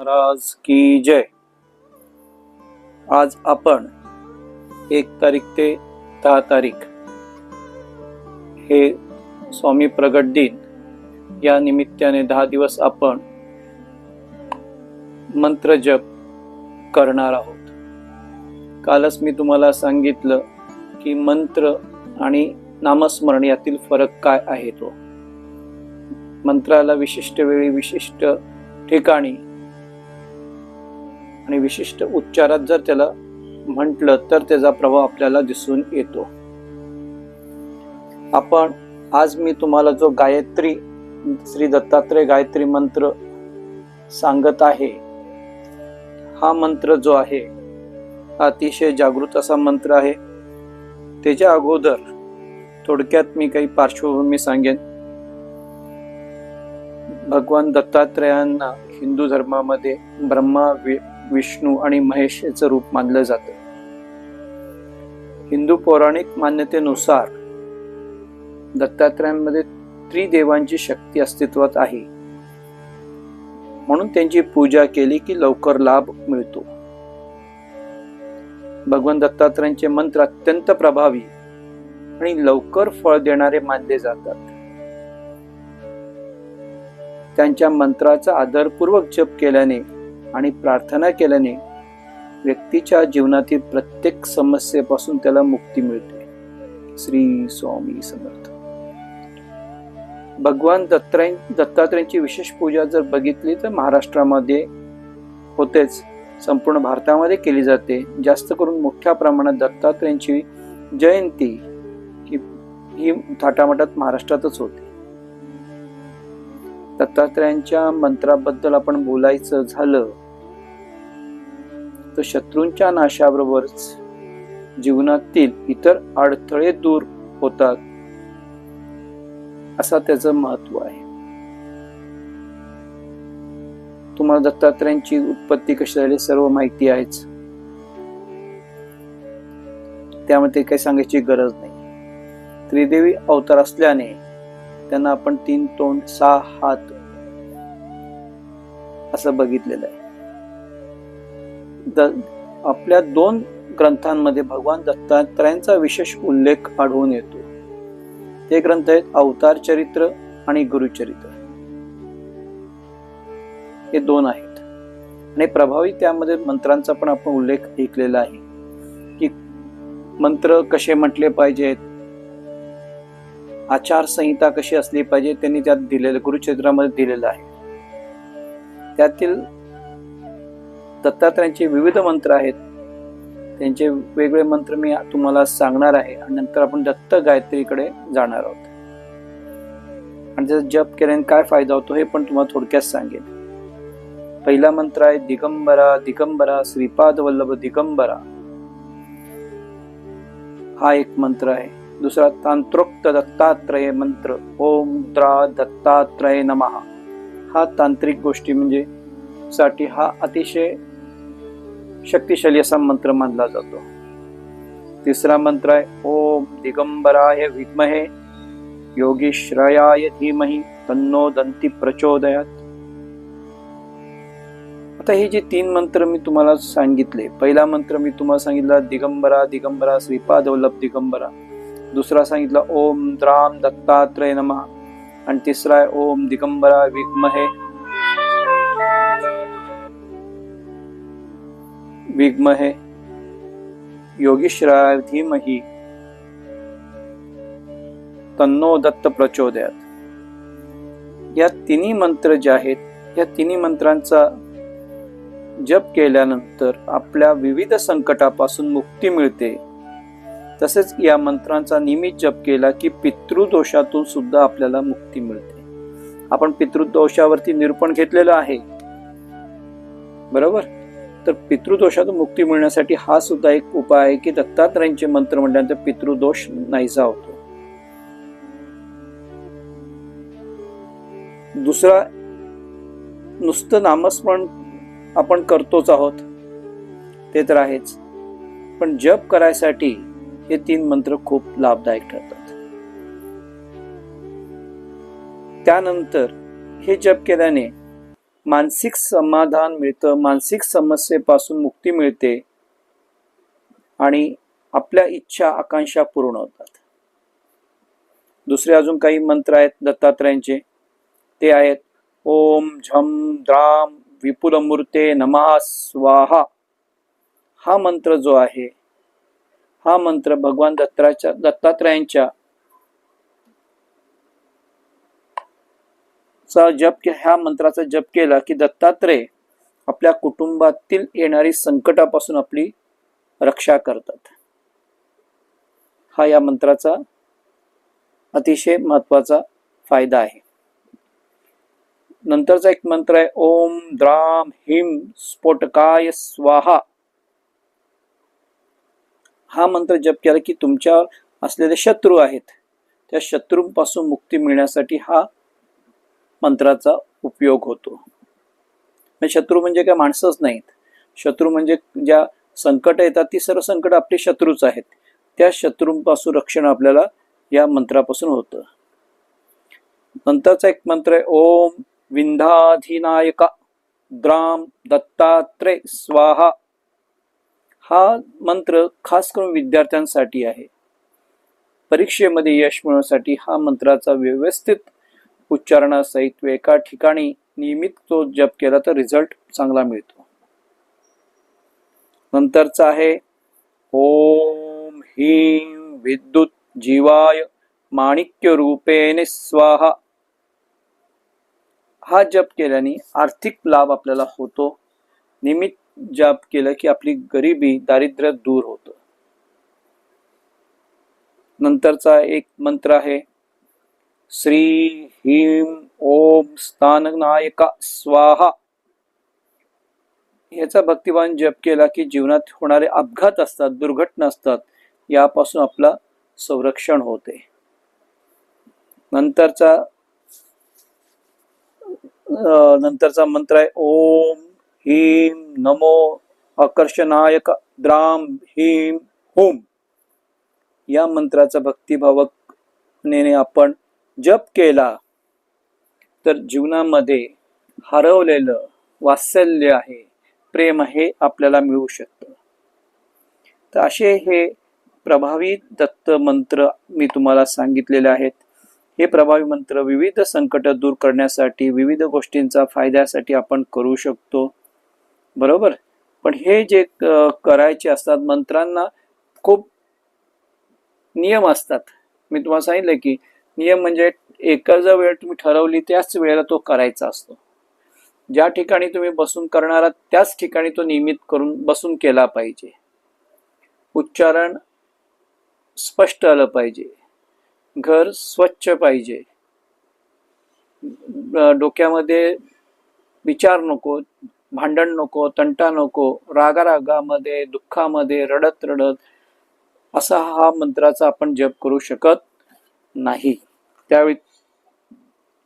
महाराज की जय. आज आपण एक तारीख ते दहा तारीख हे स्वामी प्रगट दिन या निमित्ताने दहा दिवस आपण मंत्र जप करणार आहोत. कालच मी तुम्हाला सांगितलं की मंत्र आणि नामस्मरण यातील फरक काय आहे तो. मंत्राला विशिष्ट वेळी विशिष्ट ठिकाणी आणि विशिष्ट उच्चारात जर त्याला म्हटलं तर त्याचा प्रभाव आपल्याला दिसून येतो. आपण आज मी तुम्हाला जो गायत्री श्री दत्तात्रय गायत्री मंत्र सांगत आहे हा मंत्र जो आहे हा अतिशय जागृत असा मंत्र आहे. त्याच्या अगोदर थोडक्यात मी काही पार्श्वभूमी सांगेन. भगवान दत्तात्रयांना हिंदू धर्मामध्ये ब्रह्मा विष्णू आणि महेशचं रूप मानलं जातं. हिंदू पौराणिक मान्यतेनुसार दत्तात्रयांमध्ये त्रिदेवांची शक्ती अस्तित्वात आहे. म्हणून त्यांची पूजा केली की लवकर लाभ मिळतो. भगवान दत्तात्रयांचे मंत्र अत्यंत प्रभावी आणि लवकर फळ देणारे मानले जातात. त्यांच्या मंत्राचा आदरपूर्वक जप केल्याने आणि प्रार्थना केल्याने व्यक्तीच्या जीवनातील प्रत्येक समस्येपासून त्याला मुक्ती मिळते. श्री स्वामी समर्थ. भगवान दत्तात्रय दत्तात्रयांची विशेष पूजा जर बघितली तर महाराष्ट्रामध्ये होतेच. संपूर्ण भारतामध्ये केली जाते. जास्त करून मोठ्या प्रमाणात दत्तात्रयांची जयंती ही ही थाटामाटात महाराष्ट्रातच होते. दत्तात्रयांच्या मंत्राबद्दल आपण बोलायचं झालं तर शत्रूंच्या नाशाबरोबरच जीवनातील इतर अडथळे दूर होतात असा त्याचं महत्त्व आहे. तुम्हाला दत्तात्रयांची उत्पत्ती कशी झाली सर्व माहिती आहेच. त्यामध्ये काही सांगायची गरज नाही. त्रिदेवी अवतार असल्याने त्यांना आपण तीन तोंड सहा हात असं बघितलेलं आहे. द- आपल्या दोन ग्रंथांमध्ये भगवान दत्तात्रयांचा विशेष उल्लेख आढळून येतो. ते ग्रंथ आहेत अवतार चरित्र आणि गुरुचरित्र. हे दोन आहेत. आणि प्रभावी त्यामध्ये मंत्रांचा पण आपण उल्लेख ऐकलेला आहे. की मंत्र कसे म्हटले पाहिजेत? आचारसंहिता कशी असली पाहिजे? त्यांनी त्यात दिलेलं गुरुचरित्रामध्ये दिलेलं आहे. त्यातील दत्तात्रयांचे विविध मंत्र आहेत. त्यांचे वेगळे मंत्र मी तुम्हाला सांगणार आहे आणि नंतर आपण दत्त गायत्रीकडे जाणार आहोत. आणि त्याचा जप केल्याने काय फायदा होतो हे पण तुम्हाला थोडक्यात सांगेन. पहिला मंत्र आहे दिगंबरा दिगंबरा श्रीपाद वल्लभ दिगंबरा. हा एक मंत्र आहे. दुसरा तांत्रोक्त दत्तात्रय मंत्र ओम द्रा दत्तात्रय नमः. हा तांत्रिक गोष्टी म्हणजे साठी हा अतिशय शक्तिशाली असा मंत्र मानला जातो. तिसरा मंत्र आहे ओम दिगंबराय विद्महे योगीश्रयाय धीमहि तन्नो दंती प्रचोदयात. आता हे जे तीन मंत्र मी तुम्हाला सांगितले पहिला मंत्र मी तुम्हाला सांगितला दिगंबरा दिगंबरा श्रीपाद वल्लभ दिगंबरा. दुसरा सांगितला ओम द्राम दत्तात्रय नमः. आणि तिसरा आहे ओम दिगंबरा विद्महे विद्महे योगीश्राय धीमही. तन्नो दत्त प्रचोदयात. या तिन्ही मंत्र जे आहेत या तिन्ही मंत्रांचा जप केल्यानंतर आपल्या विविध संकटापासून मुक्ती मिळते. तसेच या मंत्रांचा नियमित जप केला की पितृदोषातून सुद्धा आपल्याला मुक्ती मिळते. आपण पितृदोषावरती निरूपण घेतलेलं आहे. बरोबर? तर पितृदोषातून मुक्ती मिळण्यासाठी हा सुद्धा एक उपाय आहे की दत्तात्रयांचे मंत्र म्हटल्यानंतर पितृदोष नाहीसा होतो. दुसरा नुसतं नामस्मरण आपण करतोच आहोत. ते तर आहेच. पण जप करायसाठी हे तीन मंत्र खूप लाभदायक ठरतात. त्यानंतर हे जप केल्याने मानसिक समाधान मिळतं मानसिक समस्येपासून मुक्ती मिळते आणि आपल्या इच्छा आकांक्षा पूर्ण होतात. दुसरे अजून काही मंत्र आहेत दत्तात्रयांचे. ते आहेत ओम झम द्राम विपुल मूर्ते नमः स्वाहा. हा मंत्र जो आहे हा मंत्र भगवान दत्ताच्या दत्तात्रयांच्या चा जप ह्या मंत्राचा जप केला की दत्तात्रय आपल्या कुटुंबातील येणारी संकटापासून आपली रक्षा करतात. हा या मंत्राचा अतिशय महत्त्वाचा फायदा आहे. नंतरचा एक मंत्र आहे ओम द्राम हिम स्फोटकाय स्वाहा. हा मंत्र जप केला की तुमच्या असलेले शत्रू आहेत. त्या शत्रूंपासून मुक्ती मिळण्यासाठी हा मंत्राचा उपयोग होतो. म्हणजे शत्रू म्हणजे काय? माणसंच नाहीत. शत्रू म्हणजे ज्या संकट येतात ती सर्व संकट आपले शत्रूच आहेत. त्या शत्रूंपासून रक्षण आपल्याला या मंत्रापासून होतं. नंतरचा एक मंत्र आहे ओम विंधाधिनायका द्राम दत्तात्रे स्वाहा हा मंत्र खास करून विद्यार्थ्यांसाठी आहे. परीक्षेमध्ये यश मिळवण्यासाठी हा मंत्राचा व्यवस्थित उच्चारणासहित एका ठिकाणी नियमित तो जप केला तर रिझल्ट चांगला मिळतो. नंतरचा आहे ओम ह्रीम विद्युत जीवाय माणिक्य रूपेने स्वाहा. हा जप केल्याने आर्थिक लाभ आपल्याला होतो. निमित्त जप केलं की आपली गरिबी दारिद्र्य दूर होतं. नंतरचा एक मंत्र आहे श्री ह्रीम ओम स्थाननायका स्वाहा. याचा भक्तिवान जप केला की जीवनात होणारे अपघात असतात दुर्घटना असतात यापासून आपला संरक्षण होते. नंतरचा अं, नंतरचा मंत्र आहे ओम ह्रीं नमो आकर्षणायक द्राम ह्रीं हुम या मंत्राचा भक्तिभावकने आपण जप केला तर जीवनामध्ये हरवलेलं वात्सल्य आहे प्रेम हे आपल्याला मिळू शकतं. तर असे हे प्रभावी दत्त मंत्र मी तुम्हाला सांगितलेले आहेत. हे प्रभावी मंत्र विविध संकट दूर करण्यासाठी विविध गोष्टींचा फायद्यासाठी आपण करू शकतो. बरोबर? पण हे जे करायचे असतात मंत्रांना खूप नियम असतात. मी तुम्हाला सांगितलं की नियम म्हणजे एकच वेळ तुम्ही ठरवली त्याच वेळेला तो करायचा असतो. ज्या ठिकाणी तुम्ही बसून करणार त्याच ठिकाणी तो नियमित करून बसून केला पाहिजे. उच्चारण स्पष्ट आलं पाहिजे. घर स्वच्छ पाहिजे. डोक्यामध्ये विचार नको. भांडण नको तंटा नको रागारागामध्ये दुःखामध्ये रडत रडत असा हा मंत्राचा आपण जप करू शकत नाही. त्यावेळी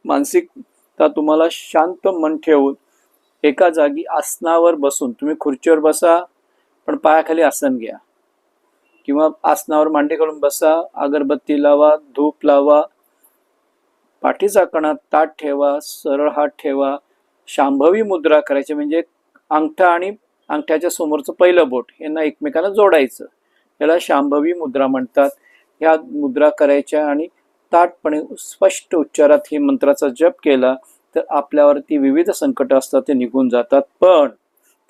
मानसिकता तुम्हाला शांत मन ठेवून एका जागी आसनावर बसून तुम्ही खुर्चीवर बसा पण पायाखाली आसन घ्या. किंवा आसनावर मांडी करून बसा अगरबत्ती लावा धूप लावा पाठीचा कणा ताट ठेवा सरळ हात ठेवा शांभवी मुद्रा करायची म्हणजे अंगठा आणि अंगठ्याच्या समोरचं पहिलं बोट यांना एकमेकांना जोडायचं. याला शांभवी मुद्रा म्हणतात. ह्या मुद्रा करायच्या आणि ताटपणे स्पष्ट उच्चारात हे मंत्राचा जप केला तर आपल्यावरती विविध संकट असतात ते निघून जातात. पण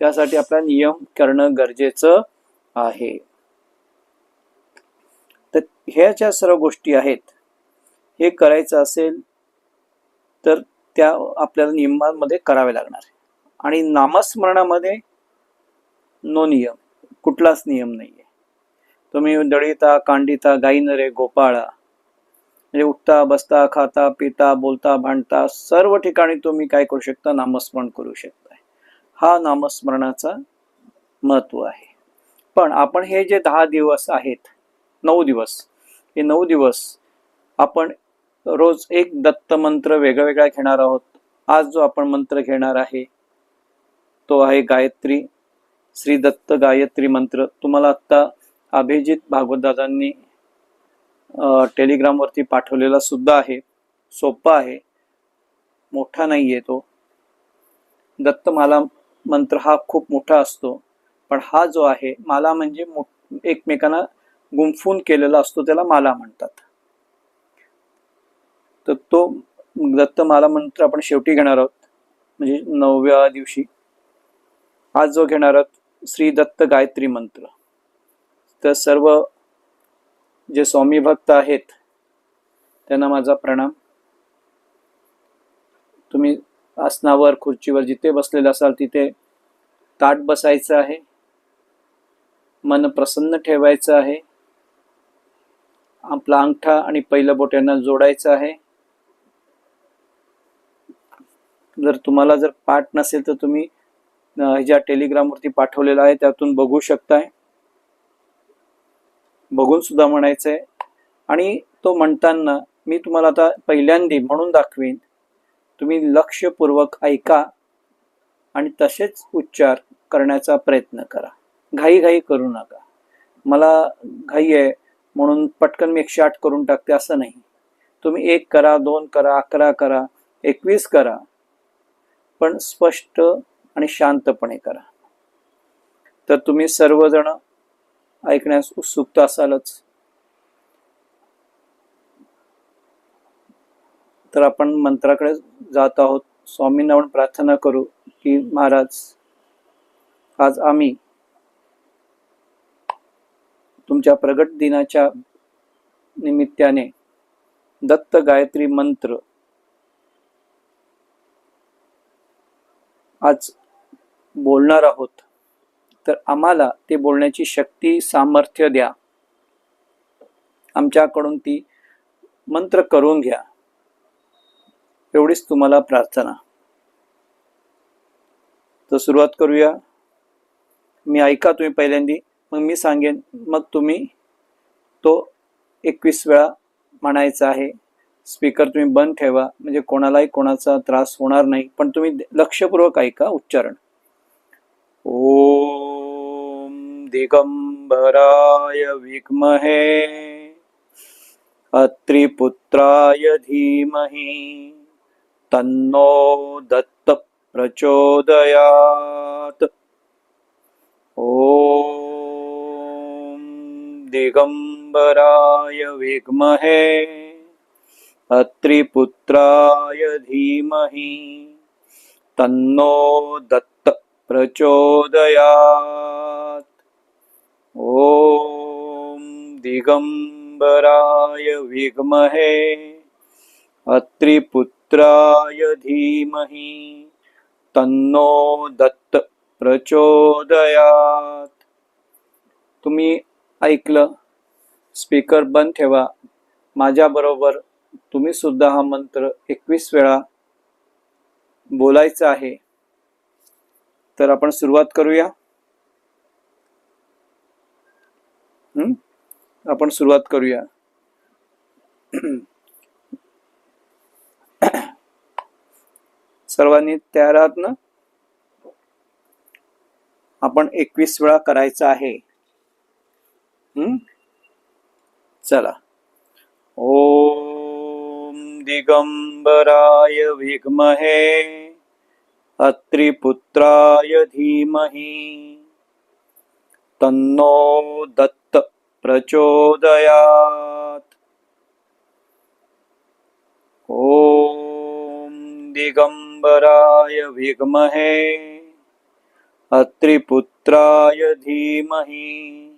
त्यासाठी आपला नियम करणं गरजेचं आहे. तर ह्या ज्या सर्व गोष्टी आहेत. हे करायचं असेल तर त्या आपल्याला नियमांमध्ये कराव्या लागणार आणि नामस्मरणामध्ये नो नियम कुठलाच नियम नाही आहे तुम्ही दळिता कांडिता गाई नरे गोपाळा म्हणजे उठता बसता खाता पिता बोलता भांडता सर्व ठिकाणी तुम्ही काय करू शकता? नामस्मरण करू शकता. हा नामस्मरणाचा महत्त्व आहे. पण आपण हे जे दहा दिवस आहेत नऊ दिवस हे नऊ दिवस आपण रोज एक दत्त मंत्र वेगळा वेगळा घेणार आहोत. आज जो आपण मंत्र घेणार आहे तो आहे गायत्री श्री दत्त गायत्री मंत्र. तुम्हाला आत्ता अभिजित भागवतदादांनी टेलिग्रामवरती पाठवलेला सुद्धा आहे. सोपा आहे. मोठा नाही आहे तो दत्तमाला मंत्र हा खूप मोठा असतो. पण हा जो आहे माला म्हणजे मो- एकमेकांना गुंफून केलेला असतो त्याला माला म्हणतात. तो दत्तमाला मंत्र आपण शेवटी घेणार आहोत. म्हणजे नवव्या दिवशी. आज जो घेणार आहोत श्री दत्त गायत्री मंत्र. तर सर्व जे स्वामी भक्त आहेत त्यांना माझा प्रणाम. तुम्ही आसनावर खुर्चीवर जिथे बसलेले असाल तिथे ताट बसायचं आहे. मन प्रसन्न ठेवायचं आहे. आपला अंगठा आणि पहिलं बोट यांना जोडायचं आहे. जर तुम्हाला जर पाठ नसेल तर तुम्ही ज्या टेलिग्रामवरती पाठवलेला आहे त्यातून बघू शकताय. बघून सुद्धा म्हणायचंय. आणि तो म्हणताना मी तुम्हाला आता पहिल्यांदी म्हणून दाखवीन. तुम्ही लक्षपूर्वक ऐका आणि तसेच उच्चार करण्याचा प्रयत्न करा. घाई घाई करू नका. मला घाई आहे म्हणून पटकन मी एकशे आठ करून टाकते असं नाही. तुम्ही एक करा दोन करा अकरा करा एकवीस करा. पण स्पष्ट आणि शांतपणे करा. तर तुम्ही सर्वजण ऐकण्यास उत्सुकता असालच. तर आपण मंत्राकडे जात आहोत. स्वामींना आपण प्रार्थना करू की महाराज आज आम्ही तुमच्या प्रगट दिनाच्या निमित्ताने दत्त गायत्री मंत्र आज बोलणार आहोत तर आम्हाला ते बोलण्याची शक्ती सामर्थ्य द्या. आमच्याकडून ती मंत्र करून घ्या. एवढीच तुम्हाला प्रार्थना. तर सुरुवात करूया. मी ऐका तुम्ही पहिल्यांदी मग मी सांगेन मग तुम्ही तो एकवीस वेळा म्हणायचा आहे. स्पीकर तुम्ही बंद ठेवा. म्हणजे कोणालाही कोणाचा त्रास होणार नाही. पण तुम्ही लक्षपूर्वक ऐका उच्चारण. ओम दिगंबराय विद्महे अत्रिपुत्राय धीमहि. तन्नो दत्त प्रचोदयात. ओम दिगंबराय विद्महे अत्रिपुत्राय धीमहि तन्नो दत्त प्रचोदयात्। ॐ दिगंबराय विद्महे अत्रिपुत्राय धीमहि तन्नो दत्त प्रचोदयात। तुम्ही ऐकलं स्पीकर बंद ठेवा माझ्याबरोबर तुम्ही सुद्धा हा मंत्र एकवीस वेळा बोलायचा आहे. तर आपण सुरुवात करूया. आपण सुरुवात करूया. सर्वांनी तयार आहात ना आपण एकवीस वेळा करायचं आहे. हम्म चला. ओ दिगंबराय विद्महे अत्रिपुत्राय धीमहि। तन्नो दत्त प्रचोदयात्। ॐ दिगंबराय विद्महे अत्रिपुत्राय धीमहि।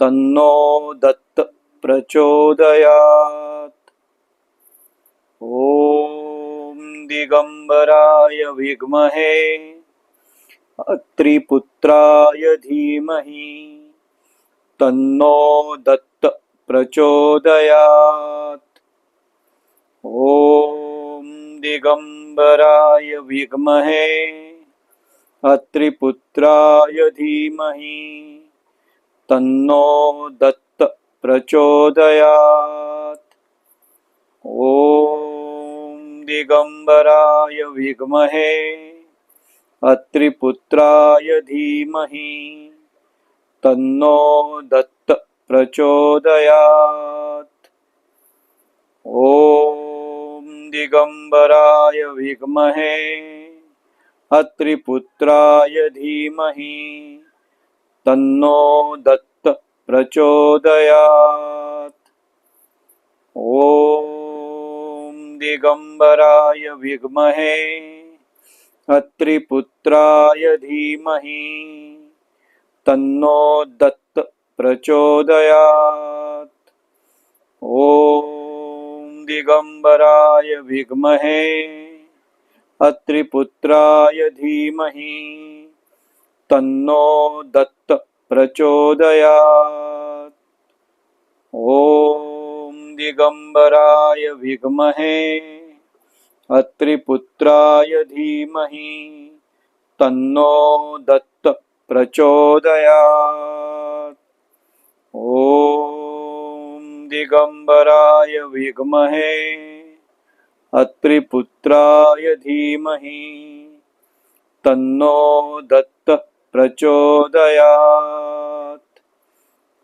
तन्नो दत्त प्रचोदयात्। ॐ दिगम्बराय विद्महे अत्रिपुत्राय धीमहि तन्नो दत्त प्रचोदयात्। ॐ दिगम्बराय विद्महे अत्रिपुत्राय धीमहि तन्नो दत्त प्रचोदयात्। ॐ दिगंबराय विद्महे अत्रिपुत्राय धीमहि तन्नो दत्त प्रचोदयात्। ॐ दिगंबराय विद्महे अत्रिपुत्राय धीमहि तन्नो दत्त प्रचोदयात्। ॐ दिगम्बराय विद्महे अत्रिपुत्राय धीमहि तन्नो दत्त प्रचोदयात्। ॐ दिगम्बराय विद्महे अत्रिपुत्राय धीमहि तन्नो दत्त प्रचोदयात्। ॐ दिगम्बराय विद्महे अत्रिपुत्राय धीमहि तन्नो दत्त प्रचोदयात्। ॐ दिगम्बराय विद्महे अत्रिपुत्राय धीमहि तन्नो दत्त प्रचोदयात्।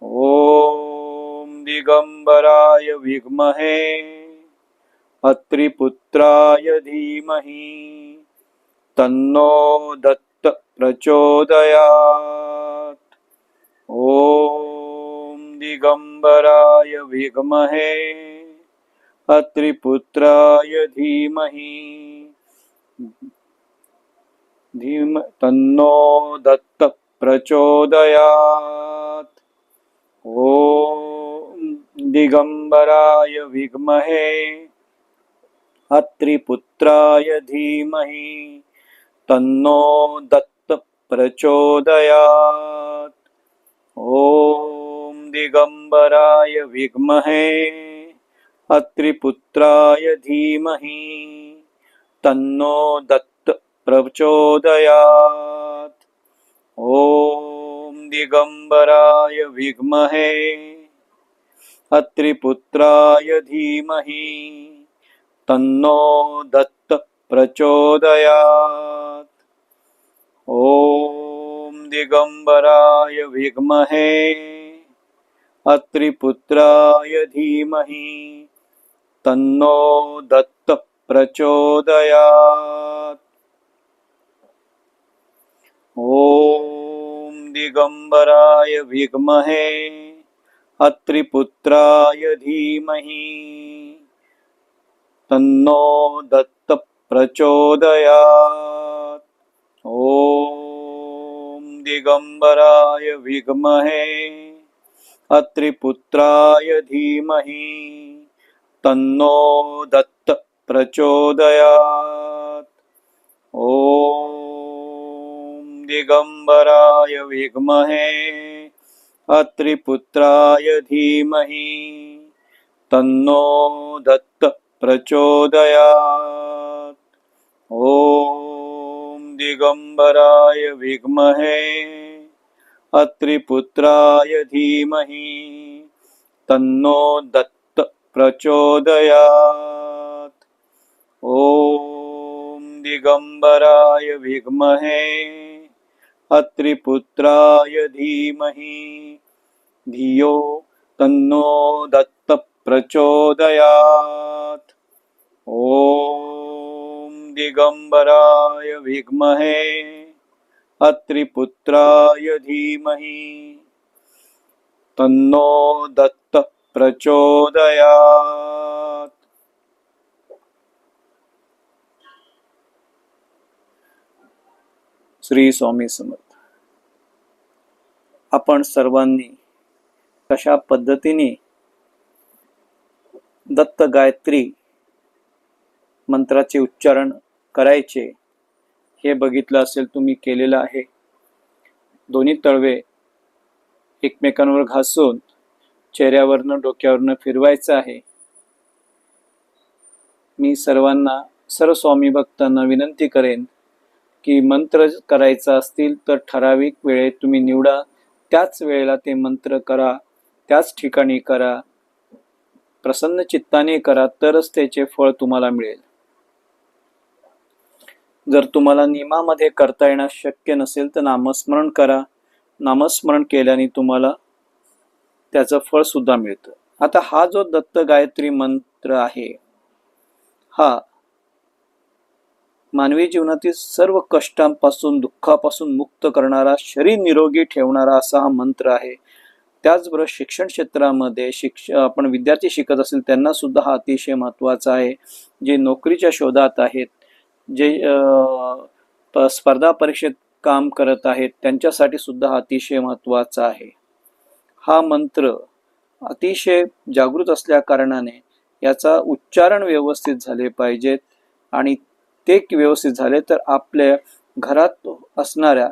ॐ दिगंबराय विद्महे अत्रिपुत्राय धीमहि तन्नो दत्त प्रचोदयात्। ॐ दिगम्बराय विद्महे अत्रिपुत्राय धीमहि धीम तन्नो दत्त प्रचोदयात्। ॐ दिगम्बराय विद्महे अत्रिपुत्राय धीमहि तन्नो दत्त प्रचोदयात्। ॐ दिगम्बराय विद्महे अत्रिपुत्राय धीमहि तन्नो दत्त प्रचोदयात्। ॐ दिगम्बराय विद्महे अत्रिपुत्राय धीमहि तन्नो दत्त प्रचोदयात्। ॐ दिगम्बराय विद्महे अत्रिपुत्राय धीमहि तन्नो दत्त प्रचोदयात्। ॐ दिगम्बराय विद्महे अत्रिपुत्राय धीमहि। तन्नो दत्त प्रचोदयात् ॐ दिगम्बराय विद्महे अत्रिपुत्राय धीमहि। तन्नो दत्त प्रचोदयात् ॐ दिगम्बराय विद्महे अत्रिपुत्राय धीमहि। तन्नो दत्त प्रचोदयात्। ॐ दिगम्बराय विद्महे अत्रिपुत्राय धीमहि। तन्नो दत्त प्रचोदयात्। ॐ दिगम्बराय विद्महे अत्रिपुत्राय धीमहि। धियो तन्नो दत्त प्रचोदयात् ॐ दिगम्बराय विद्महे। अत्रिपुत्राय धीमहि। तन्नो दत्त प्रचोदयात् श्री स्वामी समर्थ। आपण सर्वांनी कशा पद्धतीने दत्त गायत्री मंत्राचे उच्चारण करायचे हे बघितलं असेल तुम्ही केलेलं आहे. दोन्ही तळवे एकमेकांवर घासून चेहऱ्यावरनं डोक्यावरनं फिरवायचं आहे. मी सर्वांना सर्व स्वामी भक्तांना विनंती करेन की मंत्र करायचा असतील तर ठराविक वेळेत तुम्ही निवडा. त्याच वेळेला ते मंत्र करा त्याच ठिकाणी करा प्रसन्न चित्ताने करा तरच त्याचे फळ तुम्हाला मिळेल. जर तुम्हाला नियमामध्ये करता येणं शक्य नसेल तर नामस्मरण करा. नामस्मरण केल्याने तुम्हाला त्याचं फळ सुद्धा मिळतं. आता हा जो दत्त गायत्री मंत्र आहे हा मानवी जीवनातील सर्व कष्टांपासून दुःखापासून मुक्त करणारा शरीर निरोगी ठेवणारा असा हा मंत्र आहे. त्याचबरोबर शिक्षण क्षेत्रामध्ये शिक्ष आपण विद्यार्थी शिकत असेल त्यांना सुद्धा हा अतिशय महत्त्वाचा आहे. जे नोकरीच्या शोधात आहेत जे प- स्पर्धा परीक्षेत काम करत आहेत त्यांच्यासाठी सुद्धा हा अतिशय महत्त्वाचा आहे. हा मंत्र अतिशय जागृत असल्या कारणाने याचा उच्चारण व्यवस्थित झाले पाहिजेत आणि ते व्यवस्थित झाले तर आपल्या घरात असणाऱ्या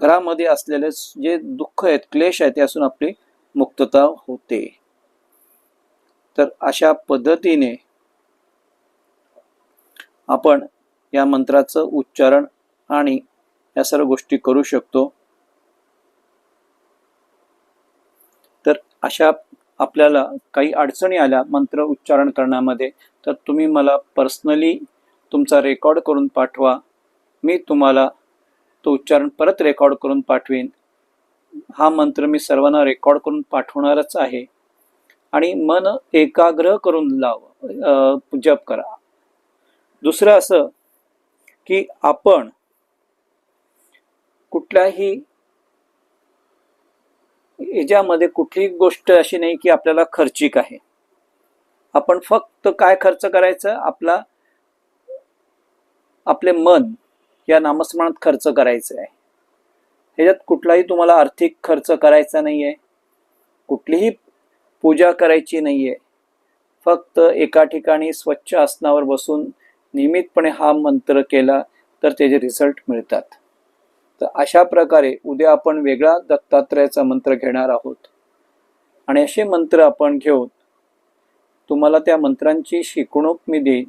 घरामध्ये असलेले जे दुःख आहेत क्लेश आहेत त्यासून आपली मुक्तता होते. तर अशा पद्धतीने आपण या मंत्राचं उच्चारण आणि या सर्व गोष्टी करू शकतो. तर अशा आपल्याला काही अडचणी आल्या मंत्र उच्चारण करण्यामध्ये तर तुम्ही मला पर्सनली तुमचा रेकॉर्ड करून पाठवा. मी तुम्हाला तो उच्चारण परत रेकॉर्ड करून पाठवीन. हा मंत्र मी सर्वांना रेकॉर्ड करून पाठवणारच आहे. आणि मन एकाग्र करून लाव जप करा. दुसरं असं की आपण कुठल्याही याच्यामध्ये कुठलीही गोष्ट अशी नाही की आपल्याला खर्चिक आहे. आपण फक्त काय खर्च करायचं? आपला आपले मन या नामस्मरणात खर्च करायचं आहे. ह्याच्यात कुठलाही तुम्हाला आर्थिक खर्च करायचा नाही आहे कुठलीही पूजा करायची नाही आहे फक्त एका ठिकाणी स्वच्छ आसनावर बसून नियमितपणे हा मंत्र केला तर त्याचे रिझल्ट मिळतात. तर अशा प्रकारे उद्या आपण वेगळा दत्तात्रयाचा मंत्र घेणार आहोत. आणि असे मंत्र आपण घेऊन तुम्हाला त्या मंत्रांची शिकवणूक मी देईन.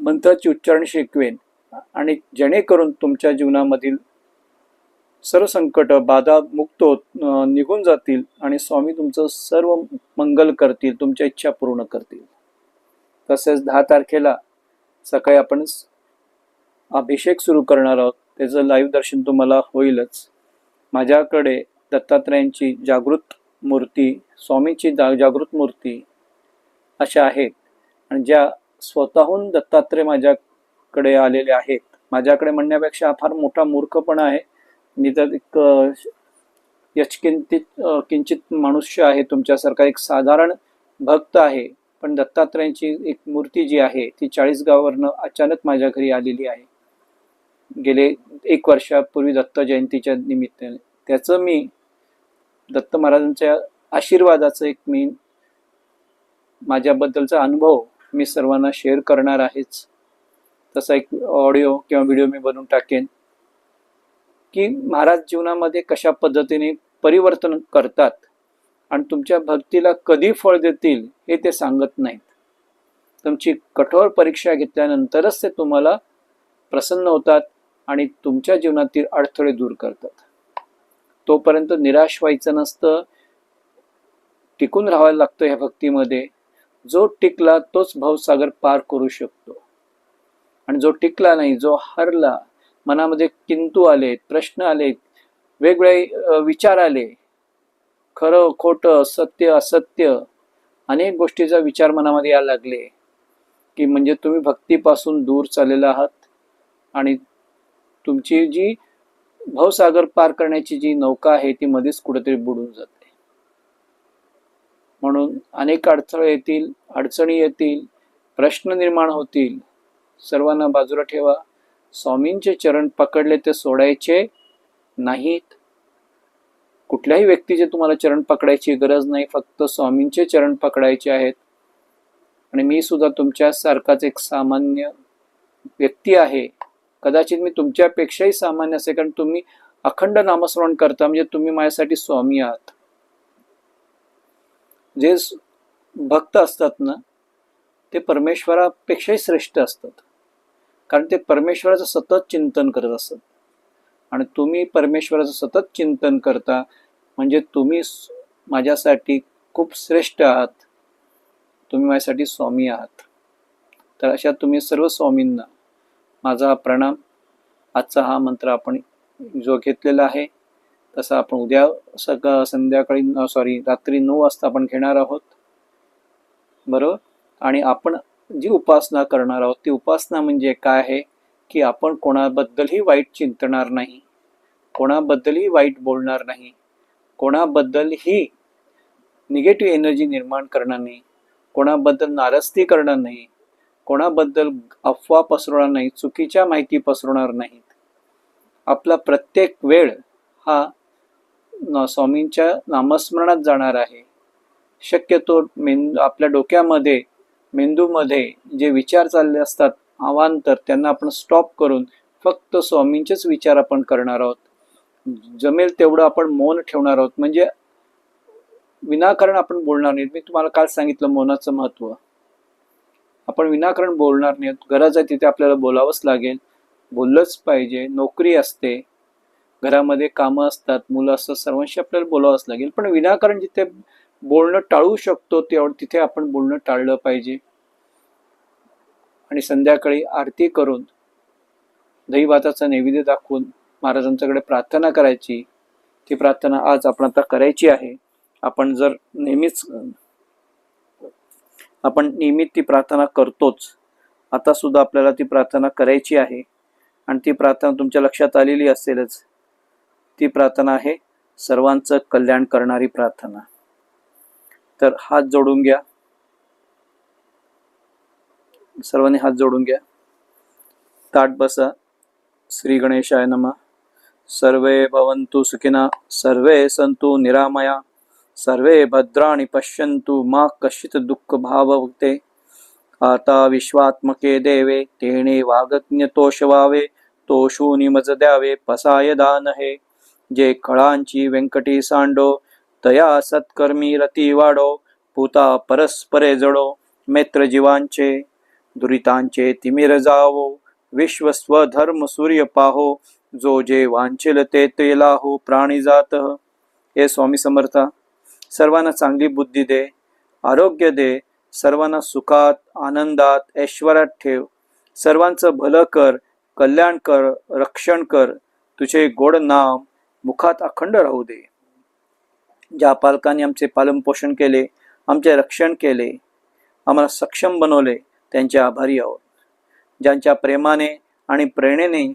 मंत्राचे उच्चारण शिकवेन. आणि जेणेकरून तुमच्या जीवनामधील सर्व संकट बाधा मुक्त होत निघून जातील आणि स्वामी तुमचं सर्व मंगल करतील तुमच्या इच्छा पूर्ण करतील. तसेच दहा तारखेला सकाळी आपण अभिषेक सुरू करणार आहोत. त्याचं लाईव्ह दर्शन तुम्हाला होईलच. माझ्याकडे दत्तात्रयांची जागृत मूर्ती स्वामीची जा जागृत मूर्ती अशा आहेत. आणि ज्या स्वतःहून दत्तात्रय माझ्याकडे आलेले आहेत. माझ्याकडे म्हणण्यापेक्षा हा फार मोठा मूर्खपणा आहे. मी तर एक अ, यचकिंचित किंचित मनुष्य आहे तुमच्यासारखा एक साधारण भक्त आहे. पण दत्तात्रयांची एक मूर्ती जी आहे ती चाळीस गावावरनं अचानक माझ्या घरी आलेली आहे. गेले एक वर्षापूर्वी दत्त जयंतीच्या निमित्ताने. त्याचं मी दत्त महाराजांच्या आशीर्वादाचं एक मी माझ्याबद्दलचा अनुभव मी सर्वांना शेअर करणार आहेच. तसा एक ऑडिओ किंवा व्हिडिओ मी बनवून टाकेन. की महाराज जीवनामध्ये कशा पद्धतीने परिवर्तन करतात आणि तुमच्या भक्तीला कधी फळ देतील हे ते सांगत नाहीत. तुमची कठोर परीक्षा घेतल्यानंतरच ते तुम्हाला प्रसन्न होतात. आणि तुमच्या जीवनातील अडथळे दूर करतात. तोपर्यंत निराश व्हायचं नसतं. टिकून राहायला लागतं ह्या भक्तीमध्ये. जो टिकला तोच भावसागर पार करू शकतो. आणि जो टिकला नाही जो हरला मनामध्ये किंतू आले प्रश्न आले वेगवेगळे विचार आले खरं खोटं सत्य असत्य अनेक गोष्टीचा विचार मनामध्ये यायला लागले की म्हणजे तुम्ही भक्तीपासून दूर चाललेला आहात आणि तुमची जी भवसागर पार करण्याची जी नौका आहे ती मध्येच कुठेतरी बुडून जाते. म्हणून अनेक अडथळे येतील अडचणी येतील प्रश्न निर्माण होतील. सर्वांना बाजूला ठेवा. स्वामींचे चरण पकडले ते सोडायचे नाहीत. कुठल्याही व्यक्तीचे तुम्हाला चरण पकडायची गरज नाही फक्त स्वामींचे चरण पकडायचे आहेत. आणि मी सुद्धा तुमच्यासारखाच एक सामान्य व्यक्ती आहे. कदाचित मी तुमच्यापेक्षाही सामान्य असे कारण तुम्ही अखंड नामस्मरण करता म्हणजे तुम्ही माझ्यासाठी स्वामी आहात. जे भक्त असतात ना ते परमेश्वरापेक्षाही श्रेष्ठ असतात. कारण ते परमेश्वराचं सतत चिंतन करत असतात. आणि तुम्ही परमेश्वराचं सतत चिंतन करता म्हणजे तुम्ही माझ्यासाठी खूप श्रेष्ठ आहात. तुम्ही माझ्यासाठी स्वामी आहात. तर अशा तुम्ही सर्व स्वामींना माझा प्रणाम आजचा हा मंत्र आपण जो घेतलेला आहे तसा आपण उद्या सकाळ संध्याकाळी सॉरी रात्री नऊ वाजता आपण घेणार आहोत. बरोबर? आणि आपण जी उपासना करणार आहोत ती उपासना म्हणजे काय आहे? की आपण कोणाबद्दलही वाईट चिंतणार नाही कोणाबद्दलही वाईट बोलणार नाही कोणाबद्दलही निगेटिव्ह एनर्जी निर्माण करणार नाही कोणाबद्दल नारस्ती करणार नाही कोणाबद्दल अफवा पसरवणार नाही चुकीच्या माहिती पसरवणार नाहीत. आपला प्रत्येक वेळ हा ना स्वामींच्या नामस्मरणात जाणार आहे. शक्यतो मेंदू आपल्या डोक्यामध्ये मेंदूमध्ये जे विचार चालले असतात अवांतर त्यांना आपण स्टॉप करून फक्त स्वामींचेच विचार आपण करणार आहोत. जमेल तेवढं आपण मौन ठेवणार आहोत. म्हणजे विनाकारण आपण बोलणार नाही. मी तुम्हाला काल सांगितलं मौनाचं महत्त्व आपण विनाकारण बोलणार नाही. गरज आहे तिथे आपल्याला बोलावंच लागेल. बोललंच पाहिजे. नोकरी असते. घरामध्ये कामं असतात. मुलं असतात. सर्वांशी आपल्याला बोलावंच लागेल. पण विनाकारण जिथे बोलणं टाळू शकतो तेवढं तिथे आपण बोलणं टाळलं पाहिजे. आणि संध्याकाळी आरती करून दहीभाताचा नैवेद्य दाखवून महाराजांच्याकडे प्रार्थना करायची. ती प्रार्थना आज आपण आता करायची आहे. आपण जर नेहमीच आपण नियमित ती प्रार्थना करतोच. आता सुद्धा आपल्याला ती प्रार्थना करायची आहे. आणि ती प्रार्थना तुमच्या लक्षात आलेली असेलच. ती प्रार्थना आहे सर्वांचं कल्याण करणारी प्रार्थना. तर हात जोडून घ्या. सर्वांनी हात जोडून घ्या. ताट बसा. श्री गणेशाय नमः. सर्वे भवन्तु सुखिना. सर्वे सन्तु निरामया. सर्वे भद्राणि पश्यन्तु मा कश्चित् दुःख आता विश्वात्मके देवे तेणे वागज्ञतोष व्हावे तोषूनि मज द्यावे पसाय दानहे। जे खळांची व्यंकटी सांडो तया सत्कर्मी रती वाडो पुता परस्परे जडो मित्र जीवांचे दुरितांचे तिमिर जावो विश्व स्वधर्म सूर्य पाहो जो जे वांछिल ते ते लाहो प्राणी जात। हे स्वामी समर्था सर्वांना चांगली बुद्धी दे आरोग्य दे सर्वांना सुखात आनंदात ऐश्वरात ठेव. सर्वांचं भलं कर कल्याण कर रक्षण कर. तुझे गोड नाम मुखात अखंड राहू दे. ज्या पालकांनी आमचे पालनपोषण केले आमचे रक्षण केले आम्हाला सक्षम बनवले त्यांचे आभारी आहोत. ज्यांच्या प्रेमाने आणि प्रेरणेने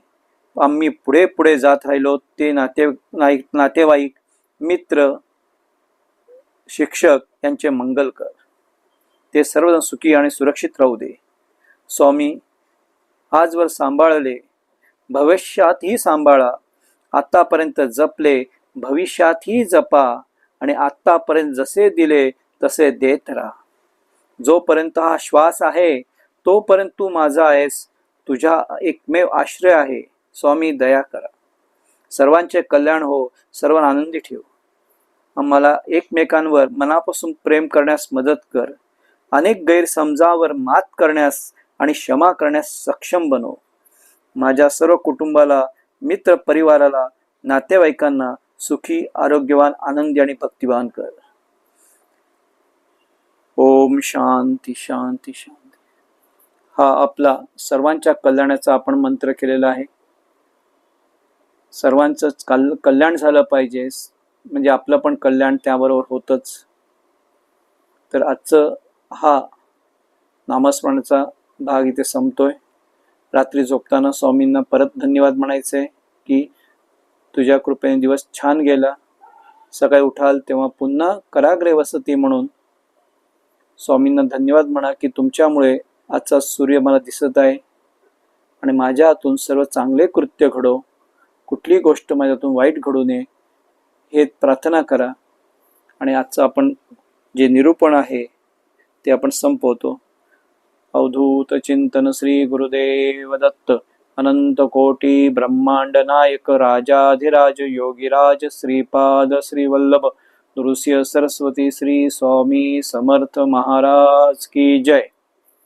आम्ही पुढे पुढे जात राहिलो ते नाते नाईक नातेवाईक मित्र शिक्षक यांचे मंगल कर. ते सर्वजण सुखी आणि सुरक्षित राहू दे. स्वामी आजवर सांभाळले भविष्यातही सांभाळा. आत्तापर्यंत जपले भविष्यातही जपा. आणि आत्तापर्यंत जसे दिले तसे देत राहा. जोपर्यंत हा श्वास आहे तोपर्यंत तू माझा आहेस. तुझ्या एकमेव आश्रय आहे. स्वामी दया करा. सर्वांचे कल्याण हो. सर्वांना आनंदी ठेव. आम्हाला एकमेकांवर मनापासून प्रेम करण्यास मदत कर. अनेक गैरसमजावर मात करण्यास आणि क्षमा करण्यास सक्षम बनव माझ्या सर्व कुटुंबाला मित्र परिवाराला नातेवाईकांना सुखी आरोग्यवान आनंदी आणि भक्तिवान कर. ओम शांती शांती शांती. हा आपला सर्वांच्या कल्याणाचा आपण मंत्र केलेला आहे. सर्वांचं कल कल्याण झालं पाहिजे म्हणजे आपलं पण कल्याण त्याबरोबर होतच. तर आजचं हा नामस्मरणाचा भाग इथे संपतोय. रात्री झोपताना स्वामींना परत धन्यवाद म्हणायचे की तुझ्या कृपेने दिवस छान गेला. सकाळी उठाल तेव्हा पुन्हा कराग्रे वसती म्हणून स्वामींना धन्यवाद म्हणा की तुमच्यामुळे आजचा सूर्य मला दिसत आहे. आणि माझ्या हातून सर्व चांगले कृत्य घडो. कुठली गोष्ट माझ्यातून वाईट घडू नये. हे प्रार्थना करा. आणि आजचं आपण जे निरूपण आहे ते आपण संपवतो. अवधूत चिंतन श्री गुरुदेव दत्त अनंत कोटी ब्रह्मांड नायक राजाधिराज योगीराज श्रीपाद श्रीवल्लभ नृसिंह सरस्वती श्री स्वामी समर्थ महाराज की जय.